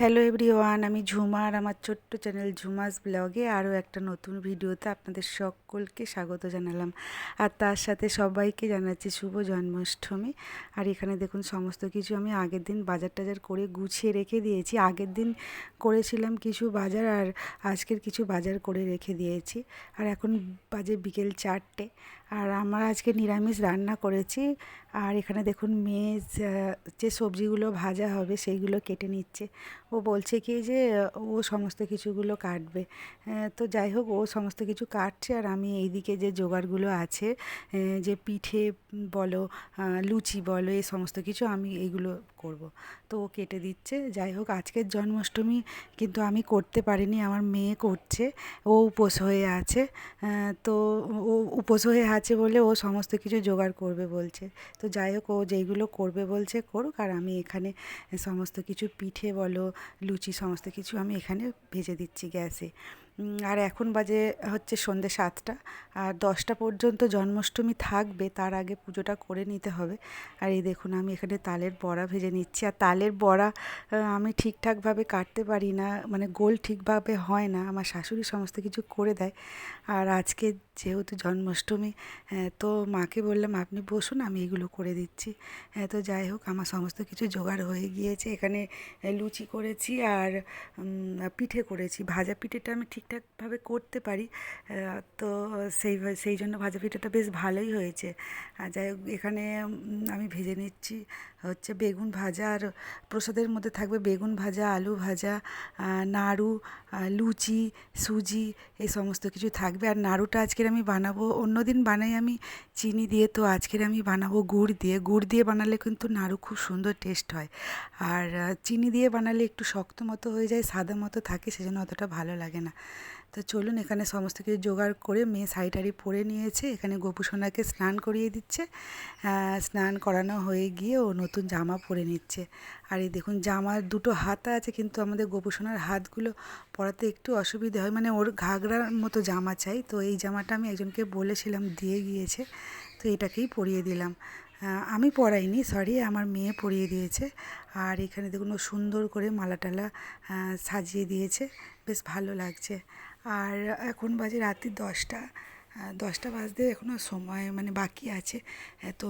Hello everyone আমি ঝুমা আর আমার ছোট্ট চ্যানেল ঝুমাস ব্লগে আরও একটা নতুন ভিডিওতে আপনাদের সকলকে স্বাগত জানালাম। আর তার সাথে সবাইকে জানাচ্ছি শুভ জন্মাষ্টমী। আর এখানে দেখুন, সমস্ত কিছু আমি আগের দিন বাজার টাজার করে গুছিয়ে রেখে দিয়েছি। আগের দিন করেছিলাম কিছু বাজার আর আজকের কিছু বাজার করে রেখে দিয়েছি। আর এখন বাজে বিকেল চারটে। আর আমার আজকে নিরামিষ রান্না করেছি। আর এখানে দেখুন মেয়ে যে সবজিগুলো ভাজা হবে সেইগুলো কেটে নিচ্ছে। ও বলছে কি যে, ও সমস্ত কিছুগুলো কাটবে। তো যাই হোক, ও সমস্ত কিছু কাটছে আর আমি এইদিকে যে জোগাড়গুলো আছে যে পিঠে বলো লুচি বলো এই সমস্ত কিছু আমি এইগুলো করব। তো ও কেটে দিচ্ছে। যাই হোক, আজকের জন্মাষ্টমী কিন্তু আমি করতে পারিনি, আমার মেয়ে করছে, ও উপোস হয়ে আছে। তো ও উপোস হয়ে আছে বলে ও সমস্ত কিছু জোগাড় করবে বলছে। তো যাই হোক, ও যেইগুলো করবে বলছে করুক, আর আমি এখানে সমস্ত কিছু পিঠে বলো লুচি সমস্ত কিছু আমি এখানে ভেজে দিচ্ছি গ্যাসে। আর এখন বাজে হচ্ছে সন্ধ্যে সাতটা। আর দশটা পর্যন্ত জন্মাষ্টমী থাকবে, তার আগে পুজোটা করে নিতে হবে। আর এই দেখুন, আমি এখানে তালের বড়া ভেজে নিচ্ছি। আর তালের বড়া আমি ঠিকঠাকভাবে কাটতে পারি না মানে গোল ঠিকভাবে হয় না, আমার শাশুড়ি সমস্ত কিছু করে দেয়। আর আজকে যেহেতু জন্মাষ্টমী তো মাকে বললাম, আপনি বসুন, আমি এগুলো করে দিচ্ছি। তো যাই হোক, আমার সমস্ত কিছু জোগাড় হয়ে গিয়েছে। এখানে লুচি করেছি আর পিঠে করেছি। ভাজা পিঠেটা আমি ঠিকঠাকভাবে করতে পারি তো সেই সেই জন্য ভাজা পিঠাটা বেশ ভালোই হয়েছে। আর যাই হোক, এখানে আমি ভেজে নিচ্ছি হচ্ছে বেগুন ভাজা আর প্রসাদের মধ্যে থাকবে বেগুন ভাজা, আলু ভাজা নাড়ু লুচি, সুজি, এই সমস্ত কিছু থাকবে। আর নাড়ুটা আজকের আমি বানাবো অন্যদিন বানাই আমি চিনি দিয়ে, তো আজকের আমি বানাবো গুড় দিয়ে। গুড় দিয়ে বানালে কিন্তু নাড়ু খুব সুন্দর টেস্ট হয়। আর চিনি দিয়ে বানালে একটু শক্ত মতো হয়ে যায়, সাদা মতো থাকে, সেজন্য অতটা ভালো লাগে না। তো চলুন এখানে সমস্ত কিছু জোগাড় করে মেয়ে শাড়ি টাড়ি পরে নিয়েছে। এখানে গোপুসোনাকে স্নান করিয়ে দিচ্ছে। স্নান করানো হয়ে গিয়ে ও নতুন জামা পরে নিচ্ছে। আর এই দেখুন, জামার দুটো হাতা আছে, কিন্তু আমাদের গোপুসোনার হাতগুলো পরাতে একটু অসুবিধে হয়। মানে ওর ঘাগরার মতো জামা চাই। তো এই জামাটা আমি একজনকে বলেছিলাম, দিয়ে গিয়েছে। তো এটাকেই পরিয়ে দিলাম। আমি পরাইনি সরি আমার মেয়ে পরিয়ে দিয়েছে। আর এখানে দেখুন, ও সুন্দর করে মালা টালা সাজিয়ে দিয়েছে। বেশ ভালো লাগছে। আর এখন বাজে রাত্রি দশটা দশটা বাজতে এখনও সময় মানে বাকি আছে। তো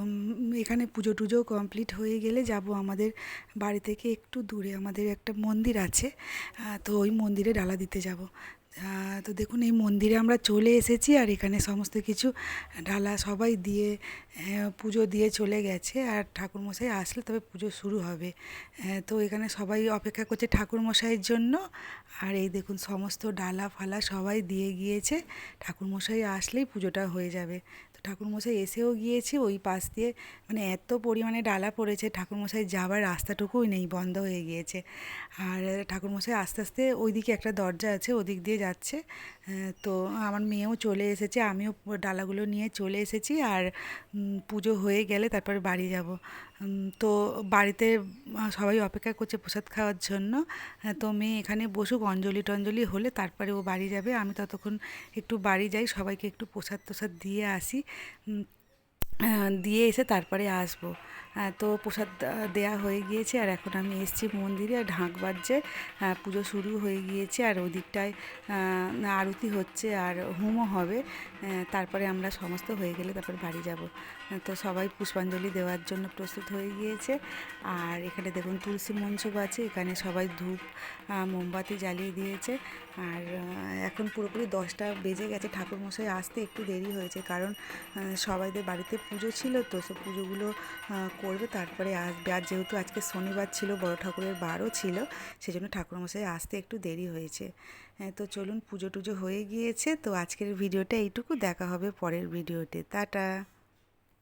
এখানে পুজো টুজো কমপ্লিট হয়ে গেলে যাব আমাদের বাড়ি থেকে একটু দূরে, আমাদের একটা মন্দির আছে। তো ওই মন্দিরে ডালা দিতে যাব। তো দেখুন, এই মন্দিরে আমরা চলে এসেছি আর এখানে সমস্ত কিছু ডালা সবাই দিয়ে পুজো দিয়ে চলে গেছে আর ঠাকুরমশাই আসলে তবে পুজো শুরু হবে। তো এখানে সবাই অপেক্ষা করছে ঠাকুরমশাইয়ের জন্য। আর এই দেখুন, সমস্ত ডালা ফালা সবাই দিয়ে গিয়েছে। ঠাকুরমশাই আসলেই পুজোটা হয়ে যাবে। ঠাকুরমশাই এসেও গিয়েছে, ওই পাশ দিয়ে মানে এত পরিমাণে ডালা পড়েছে, ঠাকুরমশাই যাবার রাস্তাটুকুই নেই, বন্ধ হয়ে গিয়েছে। আর ঠাকুরমশাই আস্তে আস্তে ওইদিকে একটা দরজা আছে, ওদিক দিয়ে যাচ্ছে। তো আমার মেয়েও চলে এসেছে, আমিও ডালাগুলো নিয়ে চলে এসেছি। আর পুজো হয়ে গেলে তারপর বাড়ি যাব। তো বাড়িতে সবাই অপেক্ষা করছে প্রসাদ খাওয়ার জন্য। তো মেয়ে এখানে বসুক, অঞ্জলি টঞ্জলি হলে তারপরে ও বাড়ি যাবে। আমি ততক্ষণ একটু বাড়ি যাই, সবাইকে একটু প্রসাদ টোসাদ দিয়ে আসি। দিয়ে এসে তারপরে আসব। তো প্রসাদ দেয়া হয়ে গিয়েছে আর এখন আমি এসেছি মন্দিরে আর ঢাক বাজছে। পুজো শুরু হয়ে গিয়েছে আর ওদিকটায় আরতি হচ্ছে আর হোমও হবে। তারপরে আমরা সমস্ত হয়ে গেলে তারপর বাড়ি যাব। তো সবাই পুষ্পাঞ্জলি দেওয়ার জন্য প্রস্তুত হয়ে গিয়েছে। আর এখানে দেখুন তুলসী মঞ্চ আছে, এখানে সবাই ধূপ মোমবাতি জ্বালিয়ে দিয়েছে। আর এখন পুরোপুরি দশটা বেজে গেছে, ঠাকুরমশাই আসতে একটু দেরি হয়েছে কারণ সবাইদের বাড়িতে পুজো ছিল তো সব পুজোগুলো করবে তারপরে আসবে। আর যেহেতু আজকে শনিবার ছিল বড় ঠাকুরের বারও ছিল সেই সেজন্য ঠাকুরমশাই আসতে একটু দেরি হয়েছে। হ্যাঁ, তো চলুন পুজো টুজো হয়ে গিয়েছে তো আজকের ভিডিওটা এইটুকু। দেখা হবে পরের ভিডিওতে। টাটা।